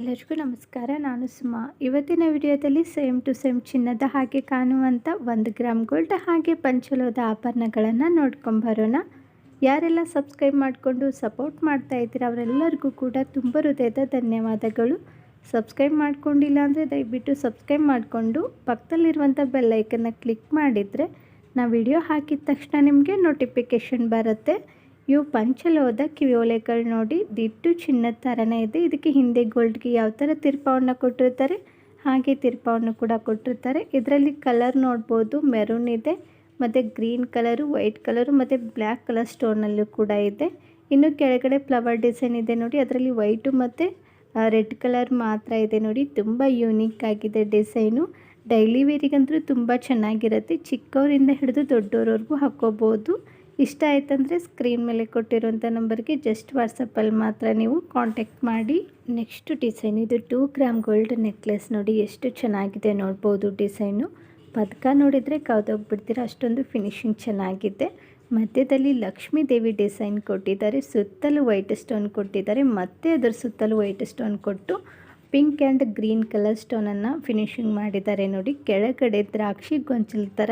ಎಲ್ಲರಿಗೂ ನಮಸ್ಕಾರ. ನಾನು ಸುಮಾ. ಇವತ್ತಿನ ವಿಡಿಯೋದಲ್ಲಿ ಸೇಮ್ ಟು ಸೇಮ್ ಚಿನ್ನದ ಹಾಗೆ ಕಾಣುವಂಥ ಒಂದು ಗ್ರಾಮ್ ಗೋಲ್ಡ್ ಹಾಗೆ ಪಂಚಲೋದ ಆಭರಣಗಳನ್ನು ನೋಡ್ಕೊಂಬರೋಣ ಯಾರೆಲ್ಲ ಸಬ್ಸ್ಕ್ರೈಬ್ ಮಾಡಿಕೊಂಡು ಸಪೋರ್ಟ್ ಮಾಡ್ತಾ ಇದ್ದೀರ ಅವರೆಲ್ಲರಿಗೂ ಕೂಡ ತುಂಬ ಹೃದಯದ ಧನ್ಯವಾದಗಳು. ಸಬ್ಸ್ಕ್ರೈಬ್ ಮಾಡ್ಕೊಂಡಿಲ್ಲ ಅಂದರೆ ದಯವಿಟ್ಟು ಸಬ್ಸ್ಕ್ರೈಬ್ ಮಾಡಿಕೊಂಡು ಪಕ್ಕದಲ್ಲಿರುವಂಥ ಬೆಲ್ಲೈಕನ್ನ ಕ್ಲಿಕ್ ಮಾಡಿದರೆ ನಾವು ವಿಡಿಯೋ ಹಾಕಿದ ತಕ್ಷಣ ನಿಮಗೆ ನೋಟಿಫಿಕೇಷನ್ ಬರುತ್ತೆ. ಇವು ಪಂಚಲೋದ ಕಿವಿಯೋಲೆಗಳು ನೋಡಿ ದಿಟ್ಟು ಚಿನ್ನದ ಥರನೇ ಇದೆ. ಇದಕ್ಕೆ ಹಿಂದೆ ಗೋಲ್ಡ್ಗೆ ಯಾವ ಥರ ತಿರ್ಪವನ್ನು ಕೊಟ್ಟಿರ್ತಾರೆ, ಹಾಗೆ ತಿರ್ಪವನ್ನು ಕೂಡ ಕೊಟ್ಟಿರ್ತಾರೆ. ಇದರಲ್ಲಿ ಕಲರ್ ನೋಡ್ಬೋದು ಮೆರೂನ್ ಇದೆ, ಮತ್ತು ಗ್ರೀನ್ ಕಲರು ವೈಟ್ ಕಲರು ಮತ್ತು ಬ್ಲ್ಯಾಕ್ ಕಲರ್ ಸ್ಟೋನಲ್ಲೂ ಕೂಡ ಇದೆ. ಇನ್ನು ಕೆಳಗಡೆ ಫ್ಲವರ್ ಡಿಸೈನ್ ಇದೆ ನೋಡಿ, ಅದರಲ್ಲಿ ವೈಟು ಮತ್ತು ರೆಡ್ ಕಲರ್ ಮಾತ್ರ ಇದೆ ನೋಡಿ. ತುಂಬ ಯೂನಿಕ್ ಆಗಿದೆ ಡಿಸೈನು ಡೈಲಿ ವೇರಿಗಂತೂ ತುಂಬ ಚೆನ್ನಾಗಿರುತ್ತೆ. ಚಿಕ್ಕವರಿಂದ ಹಿಡಿದು ದೊಡ್ಡವ್ರವ್ರಿಗೂ ಹಾಕ್ಕೋಬೋದು. ಇಷ್ಟ ಆಯ್ತಂದರೆ ಸ್ಕ್ರೀನ್ ಮೇಲೆ ಕೊಟ್ಟಿರುವಂಥ ನಂಬರ್ಗೆ ಜಸ್ಟ್ ವಾಟ್ಸಪ್ಪಲ್ಲಿ ಮಾತ್ರ ನೀವು ಕಾಂಟ್ಯಾಕ್ಟ್ ಮಾಡಿ. ನೆಕ್ಸ್ಟ್ ಡಿಸೈನ್ ಇದು ಟೂ ಗ್ರಾಮ್ ಗೋಲ್ಡ್ ನೆಕ್ಲೆಸ್ ನೋಡಿ ಎಷ್ಟು ಚೆನ್ನಾಗಿದೆ ನೋಡ್ಬೋದು ಡಿಸೈನು ಪದಕ ನೋಡಿದರೆ ಕೌದೋಗ್ಬಿಡ್ತೀರಾ ಅಷ್ಟೊಂದು ಫಿನಿಶಿಂಗ್ ಚೆನ್ನಾಗಿದೆ. ಮಧ್ಯದಲ್ಲಿ ಲಕ್ಷ್ಮೀ ದೇವಿ ಡಿಸೈನ್ ಕೊಟ್ಟಿದ್ದಾರೆ, ಸುತ್ತಲೂ ವೈಟ್ ಸ್ಟೋನ್ ಕೊಟ್ಟಿದ್ದಾರೆ, ಮತ್ತೆ ಅದರ ಸುತ್ತಲೂ ವೈಟ್ ಸ್ಟೋನ್ ಕೊಟ್ಟು ಪಿಂಕ್ ಆ್ಯಂಡ್ ಗ್ರೀನ್ ಕಲರ್ ಸ್ಟೋನನ್ನು ಫಿನಿಶಿಂಗ್ ಮಾಡಿದ್ದಾರೆ ನೋಡಿ. ಕೆಳಗಡೆ ದ್ರಾಕ್ಷಿ ಗೊಂಚಲ ಥರ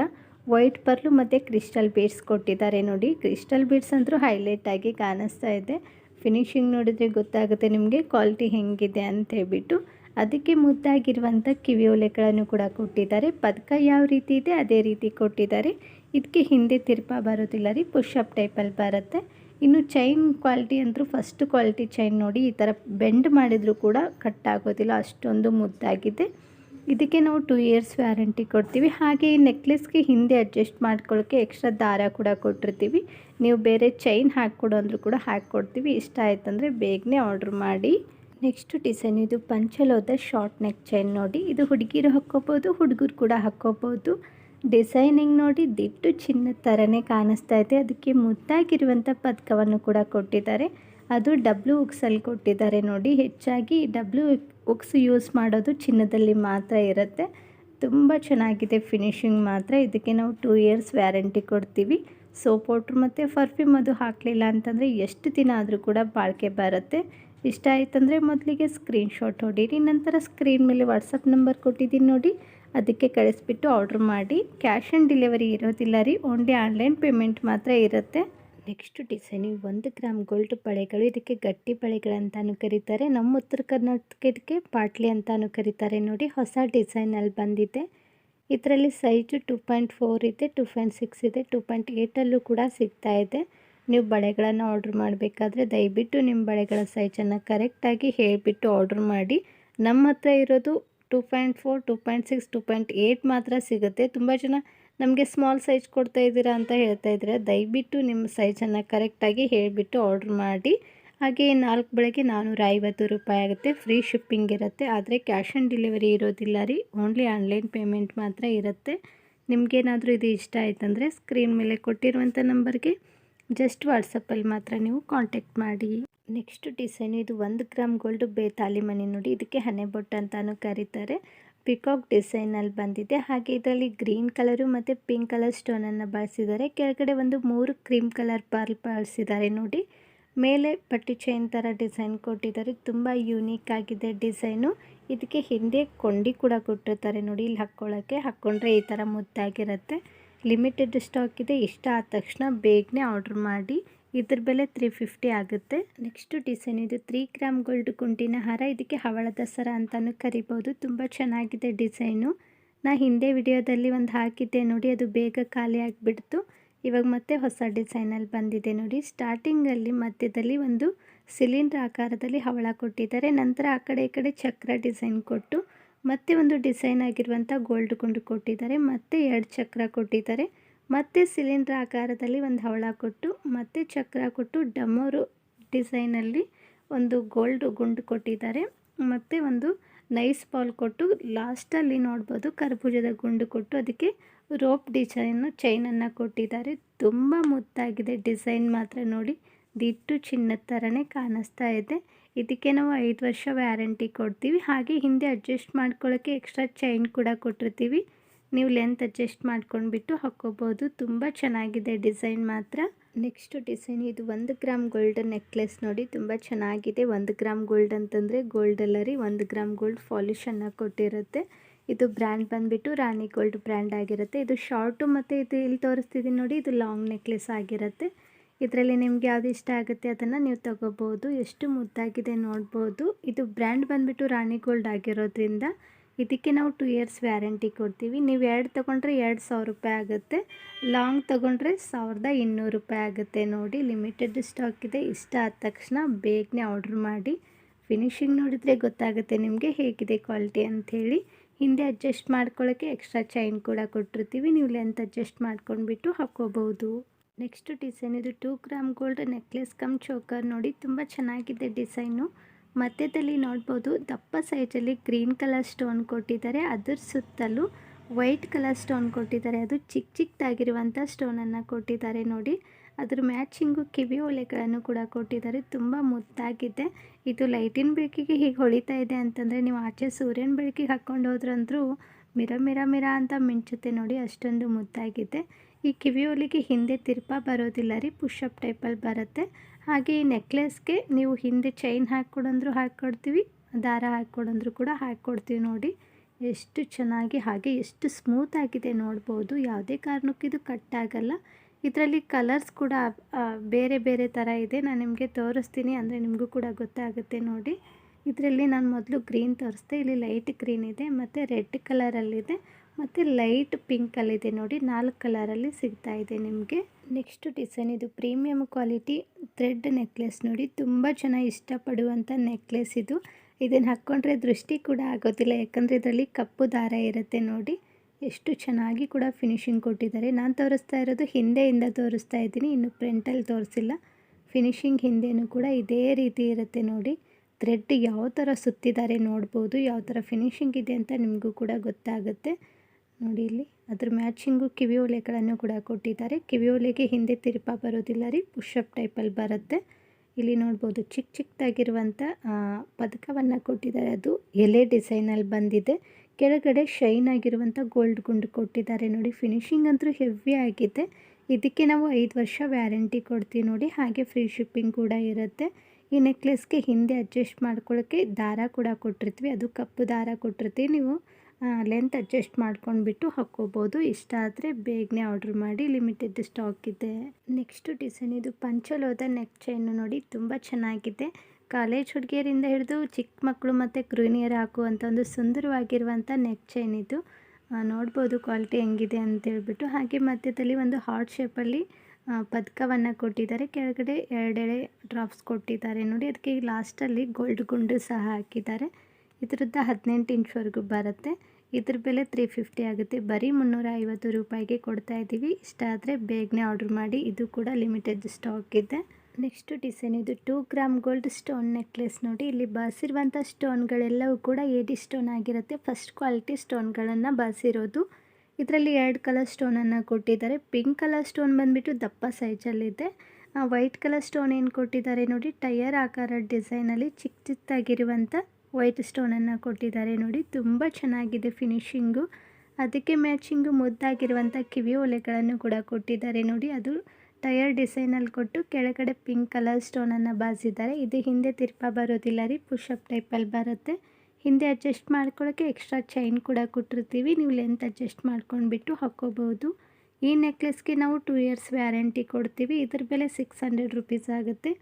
ವೈಟ್ ಪರ್ಲು ಮತ್ತು ಕ್ರಿಸ್ಟಲ್ ಬೀಡ್ಸ್ ಕೊಟ್ಟಿದ್ದಾರೆ ನೋಡಿ. ಕ್ರಿಸ್ಟಲ್ ಬೀಡ್ಸ್ ಅಂತೂ ಹೈಲೈಟ್ ಆಗಿ ಕಾಣಿಸ್ತಾ ಇದೆ. ಫಿನಿಶಿಂಗ್ ನೋಡಿದರೆ ಗೊತ್ತಾಗುತ್ತೆ ನಿಮಗೆ ಕ್ವಾಲಿಟಿ ಹೆಂಗಿದೆ ಅಂತ ಹೇಳ್ಬಿಟ್ಟು. ಅದಕ್ಕೆ ಮುದ್ದಾಗಿರುವಂಥ ಕಿವಿ ಒಲೆಗಳನ್ನು ಕೂಡ ಕೊಟ್ಟಿದ್ದಾರೆ. ಪದಕ ಯಾವ ರೀತಿ ಇದೆ ಅದೇ ರೀತಿ ಕೊಟ್ಟಿದ್ದಾರೆ. ಇದಕ್ಕೆ ಹಿಂದೆ ತಿರ್ಪ ಬರೋದಿಲ್ಲ ರೀ ಪುಷಪ್ ಟೈಪಲ್ಲಿ ಬರುತ್ತೆ. ಇನ್ನು ಚೈನ್ ಕ್ವಾಲಿಟಿ ಅಂದರೂ ಫಸ್ಟ್ ಕ್ವಾಲಿಟಿ ಚೈನ್ ನೋಡಿ ಈ ಥರ ಬೆಂಡ್ ಮಾಡಿದರೂ ಕೂಡ ಕಟ್ ಆಗೋದಿಲ್ಲ, ಅಷ್ಟೊಂದು ಮುದ್ದಾಗಿದೆ. ಇದಕ್ಕೆ ನಾವು ಟೂ ಇಯರ್ಸ್ ವ್ಯಾರಂಟಿ ಕೊಡ್ತೀವಿ. ಹಾಗೆ ಈ ನೆಕ್ಲೆಸ್ಗೆ ಹಿಂದೆ ಅಡ್ಜಸ್ಟ್ ಮಾಡ್ಕೊಳ್ಳೋಕ್ಕೆ ಎಕ್ಸ್ಟ್ರಾ ದಾರ ಕೂಡ ಕೊಟ್ಟಿರ್ತೀವಿ. ನೀವು ಬೇರೆ ಚೈನ್ ಹಾಕ್ಕೊಡು ಅಂದರೂ ಕೂಡ ಹಾಕ್ಕೊಡ್ತೀವಿ. ಇಷ್ಟ ಆಯ್ತಂದರೆ ಬೇಗನೆ ಆರ್ಡ್ರ್ ಮಾಡಿ. ನೆಕ್ಸ್ಟ್ ಡಿಸೈನ್ ಇದು ಪಂಚಲೋದ ಶಾರ್ಟ್ ನೆಕ್ ಚೈನ್ ನೋಡಿ. ಇದು ಹುಡುಗಿರು ಹಾಕ್ಕೋಬೋದು, ಹುಡುಗರು ಕೂಡ ಹಾಕ್ಕೋಬೋದು. ಡಿಸೈನಿಂಗ್ ನೋಡಿ ದಿಟ್ಟು ಚಿನ್ನದ ಥರನೇ ಕಾಣಿಸ್ತಾ ಇದೆ. ಅದಕ್ಕೆ ಮುದ್ದಾಗಿರುವಂಥ ಪದಕವನ್ನು ಕೂಡ ಕೊಟ್ಟಿದ್ದಾರೆ. ಅದು ಡಬ್ಲ್ಯೂ ಉಕ್ಸಲ್ಲಿ ಕೊಟ್ಟಿದ್ದಾರೆ ನೋಡಿ. ಹೆಚ್ಚಾಗಿ ಡಬ್ಲ್ಯೂ ಉಕ್ಸ್ ಯೂಸ್ ಮಾಡೋದು ಚಿನ್ನದಲ್ಲಿ ಮಾತ್ರ ಇರುತ್ತೆ. ತುಂಬ ಚೆನ್ನಾಗಿದೆ ಫಿನಿಶಿಂಗ್ ಮಾತ್ರ. ಇದಕ್ಕೆ ನಾವು ಟೂ ಇಯರ್ಸ್ ವ್ಯಾರಂಟಿ ಕೊಡ್ತೀವಿ. ಸೋಪ್ ವಾಟ್ರ್ ಮತ್ತು ಪರ್ಫ್ಯೂಮ್ ಅದು ಹಾಕಲಿಲ್ಲ ಅಂತಂದರೆ ಎಷ್ಟು ದಿನ ಆದರೂ ಕೂಡ ಬಾಳಿಕೆ ಬರುತ್ತೆ. ಇಷ್ಟ ಆಯ್ತಂದರೆ ಮೊದಲಿಗೆ ಸ್ಕ್ರೀನ್ಶಾಟ್ ಹೊಡೀರಿ. ನಂತರ ಸ್ಕ್ರೀನ್ ಮೇಲೆ ವಾಟ್ಸಪ್ ನಂಬರ್ ಕೊಟ್ಟಿದ್ದೀನಿ ನೋಡಿ. ಅದಕ್ಕೆ ಕಳಿಸ್ಬಿಟ್ಟು ಆರ್ಡ್ರ್ ಮಾಡಿ. ಕ್ಯಾಶ್ ಆನ್ ಡೆಲಿವರಿ ಇರೋದಿಲ್ಲ ರೀ. ಓನ್ಲಿ ಆನ್ಲೈನ್ ಪೇಮೆಂಟ್ ಮಾತ್ರ ಇರುತ್ತೆ. ನೆಕ್ಸ್ಟ್ ಡಿಸೈನಿಂಗ್ ಒಂದು ಗ್ರಾಮ್ ಗೋಲ್ಡ್ ಬಳೆಗಳು ಇದಕ್ಕೆ ಗಟ್ಟಿ ಬಳೆಗಳಂತಲೂ ಕರೀತಾರೆ. ನಮ್ಮ ಉತ್ತರ ಕರ್ನಾಟಕಕ್ಕೆ ಪಾಟ್ಲಿ ಅಂತಲೂ ಕರೀತಾರೆ. ನೋಡಿ, ಹೊಸ ಡಿಸೈನಲ್ಲಿ ಬಂದಿದೆ. ಇದರಲ್ಲಿ ಸೈಜು ಟೂ ಪಾಯಿಂಟ್ ಫೋರ್ ಇದೆ ಟು ಪಾಯಿಂಟ್ ಸಿಕ್ಸ್ ಇದೆ ಟು ಪಾಯಿಂಟ್ ಏಯ್ಟಲ್ಲೂ ಕೂಡ ಸಿಗ್ತಾ ಇದೆ. ನೀವು ಬಳೆಗಳನ್ನು ಆರ್ಡ್ರ್ ಮಾಡಬೇಕಾದ್ರೆ ದಯವಿಟ್ಟು ನಿಮ್ಮ ಬಳೆಗಳ ಸೈಜನ್ನು ಕರೆಕ್ಟಾಗಿ ಹೇಳಿಬಿಟ್ಟು ಆರ್ಡ್ರ್ ಮಾಡಿ. ನಮ್ಮ ಹತ್ರ ಇರೋದು two point four two point six two point eight ಮಾತ್ರ ಸಿಗುತ್ತೆ. ತುಂಬ ಜನ ನಮಗೆ ಸ್ಮಾಲ್ ಸೈಜ್ ಕೊಡ್ತಾ ಇದ್ದೀರಾ ಅಂತ ಹೇಳ್ತಾ ಇದ್ದೀರಾ ದಯವಿಟ್ಟು ನಿಮ್ಮ ಸೈಜನ್ನು ಕರೆಕ್ಟಾಗಿ ಹೇಳಿಬಿಟ್ಟು ಆರ್ಡ್ರ್ ಮಾಡಿ. ಹಾಗೆ ನಾಲ್ಕು ಬೆಳಗ್ಗೆ ನಾನ್ನೂರ ಐವತ್ತು ರೂಪಾಯಿ ಆಗುತ್ತೆ. ಫ್ರೀ ಶಿಪ್ಪಿಂಗ್ ಇರುತ್ತೆ. ಆದರೆ ಕ್ಯಾಶ್ ಆನ್ ಡೆಲಿವರಿ ಇರೋದಿಲ್ಲ ರೀ. ಓನ್ಲಿ ಆನ್ಲೈನ್ ಪೇಮೆಂಟ್ ಮಾತ್ರ ಇರುತ್ತೆ. ನಿಮಗೇನಾದರೂ ಇದು ಇಷ್ಟ ಆಯ್ತಂದರೆ ಸ್ಕ್ರೀನ್ ಮೇಲೆ ಕೊಟ್ಟಿರುವಂಥ ನಂಬರ್ಗೆ ಜಸ್ಟ್ ವಾಟ್ಸಪ್ಪಲ್ಲಿ ಮಾತ್ರ ನೀವು ಕಾಂಟ್ಯಾಕ್ಟ್ ಮಾಡಿ. ನೆಕ್ಸ್ಟ್ ಡಿಸೈನ್ ಇದು ಒಂದು ಗ್ರಾಮ್ ಗೋಲ್ಡ್ ಬೇತಾಲಿ ಮನೆ ನೋಡಿ. ಇದಕ್ಕೆ ಹನೆ ಬೊಟ್ಟು ಅಂತಾನು ಕರೀತಾರೆ. ಪಿಕಾಕ್ ಡಿಸೈನಲ್ಲಿ ಬಂದಿದೆ. ಹಾಗೆ ಇದರಲ್ಲಿ ಗ್ರೀನ್ ಕಲರು ಮತ್ತು ಪಿಂಕ್ ಕಲರ್ ಸ್ಟೋನನ್ನು ಬಳಸಿದ್ದಾರೆ. ಕೆಳಗಡೆ ಒಂದು ಮೂರು ಕ್ರೀಮ್ ಕಲರ್ ಪರ್ಲ್ ಬಳಸಿದ್ದಾರೆ ನೋಡಿ. ಮೇಲೆ ಪಟ್ಟಿ ಚೈನ್ ಥರ ಡಿಸೈನ್ ಕೊಟ್ಟಿದ್ದಾರೆ. ತುಂಬ ಯೂನಿಕ್ ಆಗಿದೆ ಡಿಸೈನು ಇದಕ್ಕೆ ಹಿಂದೆ ಕೊಂಡಿ ಕೂಡ ಕೊಟ್ಟಿರ್ತಾರೆ ನೋಡಿ. ಇಲ್ಲಿ ಹಾಕ್ಕೊಳ್ಳೋಕ್ಕೆ ಹಾಕ್ಕೊಂಡ್ರೆ ಈ ಥರ ಮುದ್ದಾಗಿರುತ್ತೆ. ಲಿಮಿಟೆಡ್ ಸ್ಟಾಕ್ ಇದೆ. ಇಷ್ಟ ಆದ ತಕ್ಷಣ ಬೇಗನೆ ಆರ್ಡ್ರ್ ಮಾಡಿ. ಇದ್ರ ಬೆಲೆ ತ್ರೀ ಫಿಫ್ಟಿ ಆಗುತ್ತೆ. ನೆಕ್ಸ್ಟ್ ಡಿಸೈನ್ ಇದು ತ್ರೀ ಗ್ರಾಮ್ ಗೋಲ್ಡ್ ಕುಂಟಿನ ಹಾರ. ಇದಕ್ಕೆ ಹವಳ ದಸರಾ ಅಂತಲೂ ಕರಿಬೋದು. ತುಂಬ ಚೆನ್ನಾಗಿದೆ ಡಿಸೈನು ನಾ ಹಿಂದೆ ವಿಡಿಯೋದಲ್ಲಿ ಒಂದು ಹಾಕಿದ್ದೆ ನೋಡಿ, ಅದು ಬೇಗ ಖಾಲಿ ಆಗಿಬಿಡ್ತು. ಇವಾಗ ಮತ್ತೆ ಹೊಸ ಡಿಸೈನಲ್ಲಿ ಬಂದಿದೆ ನೋಡಿ. ಸ್ಟಾರ್ಟಿಂಗಲ್ಲಿ ಮಧ್ಯದಲ್ಲಿ ಒಂದು ಸಿಲಿಂಡ್ರ್ ಆಕಾರದಲ್ಲಿ ಹವಳ ಕೊಟ್ಟಿದ್ದಾರೆ. ನಂತರ ಆ ಕಡೆ ಈ ಕಡೆ ಚಕ್ರ ಡಿಸೈನ್ ಕೊಟ್ಟು ಮತ್ತೆ ಒಂದು ಡಿಸೈನ್ ಆಗಿರುವಂಥ ಗೋಲ್ಡ್ ಗುಂಡು ಕೊಟ್ಟಿದ್ದಾರೆ. ಮತ್ತೆ ಎರಡು ಚಕ್ರ ಕೊಟ್ಟಿದ್ದಾರೆ. ಮತ್ತು ಸಿಲಿಂಡ್ರ್ ಆಕಾರದಲ್ಲಿ ಒಂದು ಹವಳ ಕೊಟ್ಟು, ಮತ್ತೆ ಚಕ್ರ ಕೊಟ್ಟು ಡಮೋರು ಡಿಸೈನಲ್ಲಿ ಒಂದು ಗೋಲ್ಡ್ ಗುಂಡು ಕೊಟ್ಟಿದ್ದಾರೆ. ಮತ್ತು ಒಂದು ನೈಸ್ ಬಾಲ್ ಕೊಟ್ಟು, ಲಾಸ್ಟಲ್ಲಿ ನೋಡ್ಬೋದು ಕರ್ಬೂಜದ ಗುಂಡು ಕೊಟ್ಟು, ಅದಕ್ಕೆ ರೋಪ್ ಡಿಸೈನು, ಚೈನನ್ನು ಕೊಟ್ಟಿದ್ದಾರೆ. ತುಂಬ ಮುದ್ದಾಗಿದೆ ಡಿಸೈನ್ ಮಾತ್ರ ನೋಡಿ. ದಿಟ್ಟು ಚಿನ್ನದ ಥರನೇ ಕಾಣಿಸ್ತಾ ಇದೆ. ಇದಕ್ಕೆ ನಾವು ಐದು ವರ್ಷ ವ್ಯಾರಂಟಿ ಕೊಡ್ತೀವಿ. ಹಾಗೆ ಹಿಂದೆ ಅಡ್ಜಸ್ಟ್ ಮಾಡ್ಕೊಳ್ಳೋಕ್ಕೆ ಎಕ್ಸ್ಟ್ರಾ ಚೈನ್ ಕೂಡ ಕೊಟ್ಟಿರ್ತೀವಿ. ನೀವು ಲೆಂತ್ ಅಡ್ಜಸ್ಟ್ ಮಾಡ್ಕೊಂಡ್ಬಿಟ್ಟು ಹಾಕ್ಕೋಬೋದು. ತುಂಬ ಚೆನ್ನಾಗಿದೆ ಡಿಸೈನ್ ಮಾತ್ರ. ನೆಕ್ಸ್ಟ್ ಡಿಸೈನ್ ಇದು ಒಂದು ಗ್ರಾಮ್ ಗೋಲ್ಡ್ ನೆಕ್ಲೆಸ್ ನೋಡಿ, ತುಂಬ ಚೆನ್ನಾಗಿದೆ. ಒಂದು ಗ್ರಾಮ್ ಗೋಲ್ಡ್ ಅಂತಂದರೆ ಗೋಲ್ಡ್ ಅಲ್ಲ ಒಂದು ಗ್ರಾಮ್ ಗೋಲ್ಡ್ ಅನ್ನು ಕೊಟ್ಟಿರುತ್ತೆ. ಇದು ಬ್ರ್ಯಾಂಡ್ ಬಂದುಬಿಟ್ಟು ರಾಣಿ ಗೋಲ್ಡ್ ಬ್ರ್ಯಾಂಡ್ ಆಗಿರುತ್ತೆ. ಇದು ಶಾರ್ಟು ಮತ್ತು ಇದು ಇಲ್ಲಿ ತೋರಿಸ್ತಿದ್ದೀನಿ ನೋಡಿ, ಇದು ಲಾಂಗ್ ನೆಕ್ಲೆಸ್ ಆಗಿರುತ್ತೆ. ಇದರಲ್ಲಿ ನಿಮ್ಗೆ ಯಾವ್ದು ಇಷ್ಟ ಆಗುತ್ತೆ ಅದನ್ನು ನೀವು ತಗೋಬೋದು. ಎಷ್ಟು ಮುದ್ದಾಗಿದೆ ನೋಡ್ಬೋದು. ಇದು ಬ್ರ್ಯಾಂಡ್ ಬಂದುಬಿಟ್ಟು ರಾಣಿ ಗೋಲ್ಡ್ ಆಗಿರೋದ್ರಿಂದ ಇದಕ್ಕೆ ನಾವು ಟೂ ಇಯರ್ಸ್ ವ್ಯಾರಂಟಿ ಕೊಡ್ತೀವಿ. ನೀವು ಎರಡು ತೊಗೊಂಡ್ರೆ ಎರಡು ಸಾವಿರ ರೂಪಾಯಿ ಆಗುತ್ತೆ. ಲಾಂಗ್ ತೊಗೊಂಡ್ರೆ ಸಾವಿರದ ಇನ್ನೂರು ರೂಪಾಯಿ ಆಗುತ್ತೆ ನೋಡಿ. ಲಿಮಿಟೆಡ್ ಸ್ಟಾಕ್ ಇದೆ. ಇಷ್ಟ ಆದ ತಕ್ಷಣ ಬೇಗನೆ ಆರ್ಡ್ರ್ ಮಾಡಿ. ಫಿನಿಶಿಂಗ್ ನೋಡಿದರೆ ಗೊತ್ತಾಗುತ್ತೆ ನಿಮಗೆ ಹೇಗಿದೆ ಕ್ವಾಲಿಟಿ ಅಂಥೇಳಿ ಹಿಂದೆ ಅಡ್ಜಸ್ಟ್ ಮಾಡ್ಕೊಳ್ಳೋಕ್ಕೆ ಎಕ್ಸ್ಟ್ರಾ ಚೈನ್ ಕೂಡ ಕೊಟ್ಟಿರ್ತೀವಿ. ನೀವು ಲೆಂತ್ ಅಡ್ಜಸ್ಟ್ ಮಾಡ್ಕೊಂಡ್ಬಿಟ್ಟು ಹಾಕ್ಕೋಬಹುದು ನೆಕ್ಸ್ಟ್ ಡಿಸೈನ್ ಇದು two gram gold necklace cum choker ನೋಡಿ. ತುಂಬ ಚೆನ್ನಾಗಿದೆ ಡಿಸೈನು ಮಧ್ಯದಲ್ಲಿ ನೋಡ್ಬೋದು, ದಪ್ಪ ಸೈಜಲ್ಲಿ ಗ್ರೀನ್ ಕಲರ್ ಸ್ಟೋನ್ ಕೊಟ್ಟಿದ್ದಾರೆ. ಅದ್ರ ಸುತ್ತಲೂ ವೈಟ್ ಕಲರ್ ಸ್ಟೋನ್ ಕೊಟ್ಟಿದ್ದಾರೆ. ಅದು ಚಿಕ್ಕ ಚಿಕ್ಕದಾಗಿರುವಂಥ ಸ್ಟೋನನ್ನು ಕೊಟ್ಟಿದ್ದಾರೆ ನೋಡಿ. ಅದ್ರ ಮ್ಯಾಚಿಂಗು ಕಿವಿ ಒಲೆಗಳನ್ನು ಕೂಡ ಕೊಟ್ಟಿದ್ದಾರೆ. ತುಂಬ ಮುದ್ದಾಗಿದೆ. ಇದು ಲೈಟಿನ ಬೆಳಕಿಗೆ ಹೀಗೆ ಹೊಳಿತಾ ಇದೆ ಅಂತಂದರೆ, ನೀವು ಆಚೆ ಸೂರ್ಯನ ಬೆಳಕಿಗೆ ಹಾಕ್ಕೊಂಡು ಹೋದ್ರಂದ್ರೂ ಮಿರ ಮಿರ ಮಿರ ಅಂತ ಮಿಂಚುತ್ತೆ ನೋಡಿ. ಅಷ್ಟೊಂದು ಮುದ್ದಾಗಿದೆ. ಈ ಕಿವಿ ಒಲಿಗೆ ಹಿಂದೆ ತಿರ್ಪ ಬರೋದಿಲ್ಲ ರೀ, ಪುಷಪ್ ಟೈಪಲ್ಲಿ ಬರುತ್ತೆ. ಹಾಗೆ ಈ ನೆಕ್ಲೆಸ್ಗೆ ನೀವು ಹಿಂದೆ ಚೈನ್ ಹಾಕ್ಕೊಡಂದ್ರೂ ಹಾಕ್ಕೊಡ್ತೀವಿ, ದಾರ ಹಾಕ್ಕೊಡಂದ್ರೂ ಕೂಡ ಹಾಕ್ಕೊಡ್ತೀವಿ ನೋಡಿ. ಎಷ್ಟು ಚೆನ್ನಾಗಿ ಹಾಗೆ ಎಷ್ಟು ಸ್ಮೂತ್ ಆಗಿದೆ ನೋಡ್ಬೋದು. ಯಾವುದೇ ಕಾರಣಕ್ಕೂ ಇದು ಕಟ್ ಆಗಲ್ಲ. ಇದರಲ್ಲಿ ಕಲರ್ಸ್ ಕೂಡ ಬೇರೆ ಬೇರೆ ಥರ ಇದೆ. ನಾನು ನಿಮಗೆ ತೋರಿಸ್ತೀನಿ, ಅಂದರೆ ನಿಮಗೂ ಕೂಡ ಗೊತ್ತಾಗುತ್ತೆ ನೋಡಿ. ಇದರಲ್ಲಿ ನಾನು ಮೊದಲು ಗ್ರೀನ್ ತೋರಿಸ್ದೆ, ಇಲ್ಲಿ ಲೈಟ್ ಗ್ರೀನ್ ಇದೆ, ಮತ್ತು ರೆಡ್ ಕಲರಲ್ಲಿದೆ. ಮತ್ತು ಲೈಟ್ ಪಿಂಕಲ್ಲಿದೆ ನೋಡಿ, ನಾಲ್ಕು ಕಲರಲ್ಲಿ ಸಿಗ್ತಾ ಇದೆ ನಿಮಗೆ. ನೆಕ್ಸ್ಟ್ ಡಿಸೈನ್ ಇದು ಪ್ರೀಮಿಯಮ್ ಕ್ವಾಲಿಟಿ ಥ್ರೆಡ್ ನೆಕ್ಲೆಸ್ ನೋಡಿ, ತುಂಬ ಜನ ಇಷ್ಟಪಡುವಂಥ ನೆಕ್ಲೆಸ್ ಇದು. ಇದನ್ನು ಹಾಕ್ಕೊಂಡ್ರೆ ದೃಷ್ಟಿ ಕೂಡ ಆಗೋದಿಲ್ಲ, ಯಾಕಂದರೆ ಇದರಲ್ಲಿ ಕಪ್ಪು ದಾರ ಇರುತ್ತೆ ನೋಡಿ. ಎಷ್ಟು ಚೆನ್ನಾಗಿ ಕೂಡ ಫಿನಿಶಿಂಗ್ ಕೊಟ್ಟಿದ್ದಾರೆ. ನಾನು ತೋರಿಸ್ತಾ ಇರೋದು ಹಿಂದೆಯಿಂದ ತೋರಿಸ್ತಾ ಇದ್ದೀನಿ, ಇನ್ನು ಫ್ರಂಟಲ್ಲಿ ತೋರಿಸಿಲ್ಲ. ಫಿನಿಶಿಂಗ್ ಹಿಂದೆನೂ ಕೂಡ ಇದೇ ರೀತಿ ಇರುತ್ತೆ ನೋಡಿ. ಥ್ರೆಡ್ ಯಾವ ಥರ ಸುತ್ತಿದ್ದಾರೆ ನೋಡ್ಬೋದು, ಯಾವ ಥರ ಫಿನಿಶಿಂಗ್ ಇದೆ ಅಂತ ನಿಮಗೂ ಕೂಡ ಗೊತ್ತಾಗುತ್ತೆ. ನೋಡಿ ಇಲ್ಲಿ. ಅದ್ರ ಮ್ಯಾಚಿಂಗು ಕಿವಿ ಓಲೆಗಳನ್ನು ಕೂಡ ಕೊಟ್ಟಿದ್ದಾರೆ. ಕಿವಿ ಓಲೆಗೆ ಹಿಂದೆ ತಿರುಪ ಬರೋದಿಲ್ಲ ರೀ. ಪುಷಪ್ ಟೈಪಲ್ಲಿ ಬರುತ್ತೆ. ಇಲ್ಲಿ ನೋಡ್ಬೋದು ಚಿಕ್ಕ ಚಿಕ್ಕದಾಗಿರುವಂಥ ಪದಕವನ್ನು ಕೊಟ್ಟಿದ್ದಾರೆ. ಅದು ಎಲೆ ಡಿಸೈನಲ್ಲಿ ಬಂದಿದೆ. ಕೆಳಗಡೆ ಶೈನ್ ಆಗಿರುವಂಥ ಗೋಲ್ಡ್ ಗುಂಡು ಕೊಟ್ಟಿದ್ದಾರೆ ನೋಡಿ. ಫಿನಿಶಿಂಗ್ ಅಂತೂ ಹೆವಿ ಆಗಿದೆ. ಇದಕ್ಕೆ ನಾವು ಐದು ವರ್ಷ ವ್ಯಾರಂಟಿ ಕೊಡ್ತೀವಿ ನೋಡಿ. ಹಾಗೆ ಫ್ರೀ ಶಿಪ್ಪಿಂಗ್ ಕೂಡ ಇರುತ್ತೆ. ಈ ನೆಕ್ಲೆಸ್ಗೆ ಹಿಂದೆ ಅಡ್ಜಸ್ಟ್ ಮಾಡ್ಕೊಳ್ಳೋಕ್ಕೆ ದಾರ ಕೂಡ ಕೊಟ್ಟಿರ್ತೀವಿ. ಅದು ಕಪ್ಪು ದಾರ ಕೊಟ್ಟಿರ್ತೀವಿ ನೀವು. ಲೆಂತ್ ಅಡ್ಜಸ್ಟ್ ಮಾಡ್ಕೊಂಡ್ಬಿಟ್ಟು ಹಾಕ್ಕೋಬೋದು. ಇಷ್ಟ ಆದರೆ ಬೇಗನೆ ಆರ್ಡ್ರ್ ಮಾಡಿ. ಲಿಮಿಟೆಡ್ ಸ್ಟಾಕ್ ಇದೆ. ನೆಕ್ಸ್ಟು ಡಿಸೈನ್ ಇದು ಪಂಚಲೋದ ನೆಕ್ ಚೈನು ನೋಡಿ ತುಂಬ ಚೆನ್ನಾಗಿದೆ. ಕಾಲೇಜ್ ಹುಡುಗಿಯರಿಂದ ಹಿಡಿದು ಚಿಕ್ಕ ಮಕ್ಕಳು ಮತ್ತು ಗೃಹಿಣಿಯರು ಹಾಕುವಂಥ ಒಂದು ಸುಂದರವಾಗಿರುವಂಥ ನೆಕ್ ಚೈನ್ ಇದು. ನೋಡ್ಬೋದು ಕ್ವಾಲಿಟಿ ಹೆಂಗಿದೆ ಅಂತೇಳ್ಬಿಟ್ಟು ಹಾಗೆ ಮಧ್ಯದಲ್ಲಿ ಒಂದು ಹಾರ್ಟ್ ಶೇಪಲ್ಲಿ ಪದಕವನ್ನು ಕೊಟ್ಟಿದ್ದಾರೆ. ಕೆಳಗಡೆ ಎರಡೆಳೆ ಡ್ರಾಪ್ಸ್ ಕೊಟ್ಟಿದ್ದಾರೆ ನೋಡಿ. ಅದಕ್ಕೆ ಲಾಸ್ಟಲ್ಲಿ ಗೋಲ್ಡ್ ಗುಂಡು ಸಹ ಹಾಕಿದ್ದಾರೆ. ಇದರದ್ದು ಹದಿನೆಂಟು ಇಂಚ್ವರೆಗೂ ಬರುತ್ತೆ. ಇದ್ರ ಬೆಲೆ ತ್ರೀ ಫಿಫ್ಟಿ ಆಗುತ್ತೆ. ಬರೀ ಮುನ್ನೂರ ಐವತ್ತು ರೂಪಾಯಿಗೆ ಕೊಡ್ತಾ ಇದ್ದೀವಿ. ಇಷ್ಟ ಆದರೆ ಬೇಗನೆ ಆರ್ಡ್ರ್ ಮಾಡಿ. ಇದು ಕೂಡ ಲಿಮಿಟೆಡ್ ಸ್ಟಾಕ್ ಇದೆ. ನೆಕ್ಸ್ಟ್ ಡಿಸೈನ್ ಇದು two gram gold stone necklace ನೋಡಿ. ಇಲ್ಲಿ ಬಳಸಿರುವಂಥ ಸ್ಟೋನ್ಗಳೆಲ್ಲವೂ ಕೂಡ ಏಡಿ ಸ್ಟೋನ್ ಆಗಿರುತ್ತೆ. ಫಸ್ಟ್ ಕ್ವಾಲಿಟಿ ಸ್ಟೋನ್ಗಳನ್ನು ಬಳಸಿರೋದು ಇದರಲ್ಲಿ ಎರಡು ಕಲರ್ ಸ್ಟೋನನ್ನು ಕೊಟ್ಟಿದ್ದಾರೆ. ಪಿಂಕ್ ಕಲರ್ ಸ್ಟೋನ್ ಬಂದುಬಿಟ್ಟು ದಪ್ಪ ಸೈಜಲ್ಲಿದೆ ವೈಟ್ ಕಲರ್ ಸ್ಟೋನ್ ಏನು ಕೊಟ್ಟಿದ್ದಾರೆ ನೋಡಿ. ಟಯರ್ ಆಕಾರ ಡಿಸೈನಲ್ಲಿ ಚಿಕ್ಕ ಚಿಕ್ಕದಾಗಿರುವಂಥ ವೈಟ್ ಸ್ಟೋನನ್ನು ಕೊಟ್ಟಿದ್ದಾರೆ ನೋಡಿ. ತುಂಬ ಚೆನ್ನಾಗಿದೆ ಫಿನಿಶಿಂಗು. ಅದಕ್ಕೆ ಮ್ಯಾಚಿಂಗು ಮುದ್ದಾಗಿರುವಂಥ ಕಿವಿ ಒಲೆಗಳನ್ನು ಕೂಡ ಕೊಟ್ಟಿದ್ದಾರೆ ನೋಡಿ. ಅದು ಟಯರ್ ಡಿಸೈನಲ್ಲಿ ಕೊಟ್ಟು ಕೆಳಗಡೆ ಪಿಂಕ್ ಕಲರ್ ಸ್ಟೋನನ್ನು ಬಾಸಿದ್ದಾರೆ ಇದು ಹಿಂದೆ ತಿರ್ಪ ಬರೋದಿಲ್ಲ ರೀ ಪುಷಪ್ ಟೈಪಲ್ಲಿ ಬರುತ್ತೆ. ಹಿಂದೆ ಅಡ್ಜಸ್ಟ್ ಮಾಡ್ಕೊಳ್ಳೋಕ್ಕೆ ಎಕ್ಸ್ಟ್ರಾ ಚೈನ್ ಕೂಡ ಕೊಟ್ಟಿರ್ತೀವಿ. ನೀವು ಲೆಂತ್ ಅಡ್ಜಸ್ಟ್ ಮಾಡ್ಕೊಂಡ್ಬಿಟ್ಟು ಹಾಕ್ಕೋಬೋದು. ಈ ನೆಕ್ಲೆಸ್ಗೆ ನಾವು ಟೂ ಇಯರ್ಸ್ ವ್ಯಾರಂಟಿ ಕೊಡ್ತೀವಿ. ಇದ್ರ ಬೆಲೆ ಸಿಕ್ಸ್ ಹಂಡ್ರೆಡ್ ರುಪೀಸ್ ಆಗುತ್ತೆ.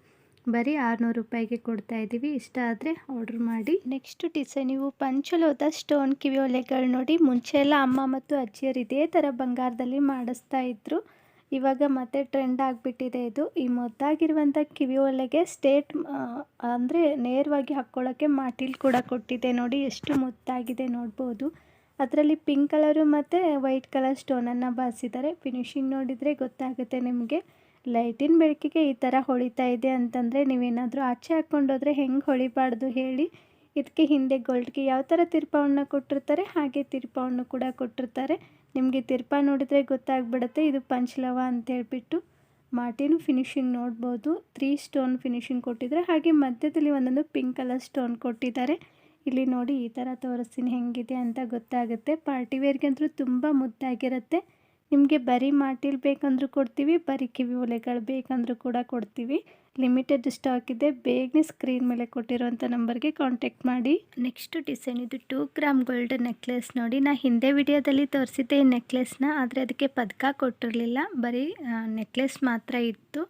ಬರೀ ಆರುನೂರು ರೂಪಾಯಿಗೆ ಕೊಡ್ತಾ ಇದ್ದೀವಿ. ಇಷ್ಟ ಆದರೆ ಆರ್ಡ್ರ್ ಮಾಡಿ. ನೆಕ್ಸ್ಟ್ ಡಿಸೈನ್ ನೀವು ಪಂಚಲೋದ ಸ್ಟೋನ್ ಕಿವಿ ಒಲೆಗಳು ನೋಡಿ ಮುಂಚೆ ಎಲ್ಲ ಅಮ್ಮ ಮತ್ತು ಅಜ್ಜಿಯರು ಇದೇ ಥರ ಬಂಗಾರದಲ್ಲಿ ಮಾಡಿಸ್ತಾ ಇದ್ರು. ಇವಾಗ ಮತ್ತೆ ಟ್ರೆಂಡ್ ಆಗಿಬಿಟ್ಟಿದೆ ಇದು. ಈ ಮೊದ್ದಾಗಿರುವಂಥ ಕಿವಿ ಒಲೆಗೆ ಸ್ಟೇಟ್ ಅಂದರೆ ನೇರವಾಗಿ ಹಾಕ್ಕೊಳ್ಳೋಕ್ಕೆ ಮಾಟಿಲ್ ಕೂಡ ಕೊಟ್ಟಿದೆ ನೋಡಿ. ಎಷ್ಟು ಮುದ್ದಾಗಿದೆ ನೋಡ್ಬೋದು. ಅದರಲ್ಲಿ ಪಿಂಕ್ ಕಲರು ಮತ್ತು ವೈಟ್ ಕಲರ್ ಸ್ಟೋನನ್ನು ಬಾರಿಸಿದ್ದಾರೆ. ಫಿನಿಶಿಂಗ್ ನೋಡಿದರೆ ಗೊತ್ತಾಗುತ್ತೆ ನಿಮಗೆ. ಲೈಟಿನ ಬೆಳಕಿಗೆ ಈ ಥರ ಹೊಳಿತಾ ಇದೆ ಅಂತಂದರೆ ನೀವೇನಾದರೂ ಆಚೆ ಹಾಕ್ಕೊಂಡೋದ್ರೆ ಹೆಂಗೆ ಹೊಳಿಬಾರ್ದು ಹೇಳಿ. ಇದಕ್ಕೆ ಹಿಂದೆ ಗೋಲ್ಡ್ಗೆ ಯಾವ ಥರ ತಿರ್ಪವನ್ನು ಕೊಟ್ಟಿರ್ತಾರೆ, ಹಾಗೆ ತಿರ್ಪವನ್ನು ಕೂಡ ಕೊಟ್ಟಿರ್ತಾರೆ. ನಿಮಗೆ ತಿರ್ಪ ನೋಡಿದರೆ ಗೊತ್ತಾಗ್ಬಿಡುತ್ತೆ, ಇದು ಪಂಚಲವ ಅಂತ ಹೇಳ್ಬಿಟ್ಟು. ಮಾಟಿನೂ ಫಿನಿಶಿಂಗ್ ನೋಡ್ಬೋದು, ತ್ರೀ ಸ್ಟೋನ್ ಫಿನಿಶಿಂಗ್ ಕೊಟ್ಟಿದ್ದಾರೆ, ಹಾಗೆ ಮಧ್ಯದಲ್ಲಿ ಒಂದೊಂದು ಪಿಂಕ್ ಕಲರ್ ಸ್ಟೋನ್ ಕೊಟ್ಟಿದ್ದಾರೆ. ಇಲ್ಲಿ ನೋಡಿ ಈ ಥರ ತೋರಿಸ್ತೀನಿ ಹೆಂಗಿದೆ ಅಂತ ಗೊತ್ತಾಗುತ್ತೆ. ಪಾರ್ಟಿ ವೇರ್ಗಂತೂ ತುಂಬ ಮುದ್ದಾಗಿರುತ್ತೆ. ನಿಮಗೆ ಬರೀ ಮಾಟಿಲ್ ಬೇಕಂದ್ರೂ ಕೊಡ್ತೀವಿ, ಬರೀ ಕಿವಿ ಒಲೆಗಳು ಬೇಕಂದ್ರೂ ಕೂಡ ಕೊಡ್ತೀವಿ. ಲಿಮಿಟೆಡ್ ಸ್ಟಾಕ್ ಇದೆ, ಬೇಗನೆ ಸ್ಕ್ರೀನ್ ಮೇಲೆ ಕೊಟ್ಟಿರುವಂಥ ನಂಬರ್ಗೆ ಕಾಂಟ್ಯಾಕ್ಟ್ ಮಾಡಿ. ನೆಕ್ಸ್ಟ್ ಡಿಸೈನ್ ಇದು ಟೂ ಗ್ರಾಮ್ ಗೋಲ್ಡ್ ನೆಕ್ಲೆಸ್ ನೋಡಿ. ನಾ ಹಿಂದೆ ವಿಡಿಯೋದಲ್ಲಿ ತೋರಿಸಿದ್ದೆ ಈ ನೆಕ್ಲೆಸ್ನ, ಆದರೆ ಅದಕ್ಕೆ ಪದಕ ಕೊಟ್ಟಿರಲಿಲ್ಲ. ಬರೀ ನೆಕ್ಲೆಸ್ ಮಾತ್ರ ಇತ್ತು.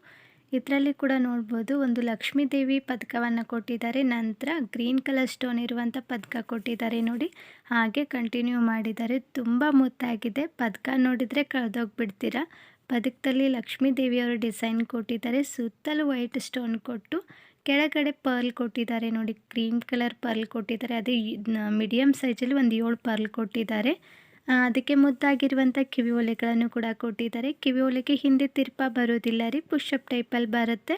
ಇದರಲ್ಲಿ ಕೂಡ ನೋಡ್ಬೋದು, ಒಂದು ಲಕ್ಷ್ಮೀ ದೇವಿ ಪದಕವನ್ನು ಕೊಟ್ಟಿದ್ದಾರೆ. ನಂತರ ಗ್ರೀನ್ ಕಲರ್ ಸ್ಟೋನ್ ಇರುವಂಥ ಪದಕ ಕೊಟ್ಟಿದ್ದಾರೆ ನೋಡಿ. ಹಾಗೆ ಕಂಟಿನ್ಯೂ ಮಾಡಿದ್ದಾರೆ. ತುಂಬ ಮುತ್ತಾಗಿದೆ. ಪದಕ ನೋಡಿದರೆ ಕಳೆದೋಗ್ಬಿಡ್ತೀರಾ? ಪದಕದಲ್ಲಿ ಲಕ್ಷ್ಮೀ ದೇವಿಯವರು ಡಿಸೈನ್ ಕೊಟ್ಟಿದ್ದಾರೆ. ಸುತ್ತಲೂ ವೈಟ್ ಸ್ಟೋನ್ ಕೊಟ್ಟು ಕೆಳಗಡೆ ಪರ್ಲ್ ಕೊಟ್ಟಿದ್ದಾರೆ ನೋಡಿ. ಗ್ರೀನ್ ಕಲರ್ ಪರ್ಲ್ ಕೊಟ್ಟಿದ್ದಾರೆ. ಅದೇ ಮೀಡಿಯಮ್ ಸೈಜಲ್ಲಿ ಒಂದು ಏಳು ಪರ್ಲ್ ಕೊಟ್ಟಿದ್ದಾರೆ. ಅದಕ್ಕೆ ಮುದ್ದಾಗಿರುವಂಥ ಕಿವಿ ಒಲೆಗಳನ್ನು ಕೂಡ ಕೊಟ್ಟಿದ್ದಾರೆ. ಕಿವಿ ಒಲೆಗೆ ಹಿಂದೆ ತಿರ್ಪ ಬರೋದಿಲ್ಲ ರೀ ಪುಷಪ್ ಟೈಪಲ್ಲಿ ಬರುತ್ತೆ.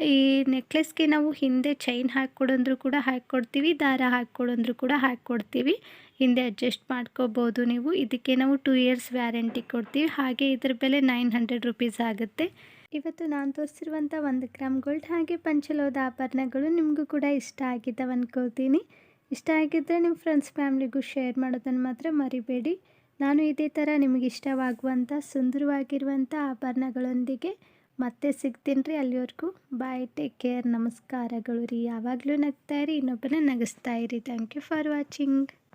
ಈ ನೆಕ್ಲೆಸ್ಗೆ ನಾವು ಹಿಂದೆ ಚೈನ್ ಹಾಕ್ಕೊಡಂದ್ರೂ ಕೂಡ ಹಾಕ್ಕೊಡ್ತೀವಿ, ದಾರ ಹಾಕ್ಕೊಡಂದ್ರೂ ಕೂಡ ಹಾಕ್ಕೊಡ್ತೀವಿ. ಹಿಂದೆ ಅಡ್ಜಸ್ಟ್ ಮಾಡ್ಕೋಬೋದು ನೀವು. ಇದಕ್ಕೆ ನಾವು ಟೂ ಇಯರ್ಸ್ ವ್ಯಾರಂಟಿ ಕೊಡ್ತೀವಿ. ಹಾಗೆ ಇದ್ರ ಬೆಲೆ ನೈನ್ ಹಂಡ್ರೆಡ್ ರುಪೀಸ್ ಆಗುತ್ತೆ. ಇವತ್ತು ನಾನು ತೋರಿಸಿರುವಂಥ ಒಂದು ಗ್ರಾಮ್ ಗೋಲ್ಡ್ ಹಾಗೆ ಪಂಚಲೋದ ಆಭರಣಗಳು ನಿಮಗೂ ಕೂಡ ಇಷ್ಟ ಆಗಿದ್ದಾವೆ ಅಂದ್ಕೋತೀನಿ ಇಷ್ಟ ಆಗಿದ್ದರೆ ನಿಮ್ಮ ಫ್ರೆಂಡ್ಸ್ ಫ್ಯಾಮ್ಲಿಗೂ ಶೇರ್ ಮಾಡೋದನ್ನು ಮಾತ್ರ ಮರಿಬೇಡಿ. ನಾನು ಇದೇ ಥರ ನಿಮಗೆ ಇಷ್ಟವಾಗುವಂಥ, ಸುಂದರವಾಗಿರುವಂಥ ಆಭರಣಗಳೊಂದಿಗೆ ಮತ್ತೆ ಸಿಗ್ತೀನಿ ರೀ ಅಲ್ಲಿವರೆಗೂ. ಬಾಯ್ ಟೇಕ್ ಕೇರ್ ನಮಸ್ಕಾರಗಳು ರೀ. ಯಾವಾಗಲೂ ನಗ್ತಾ ಇನ್ನೊಬ್ಬನೇ ನಗಿಸ್ತಾ ಇರಿ. Thank you for watching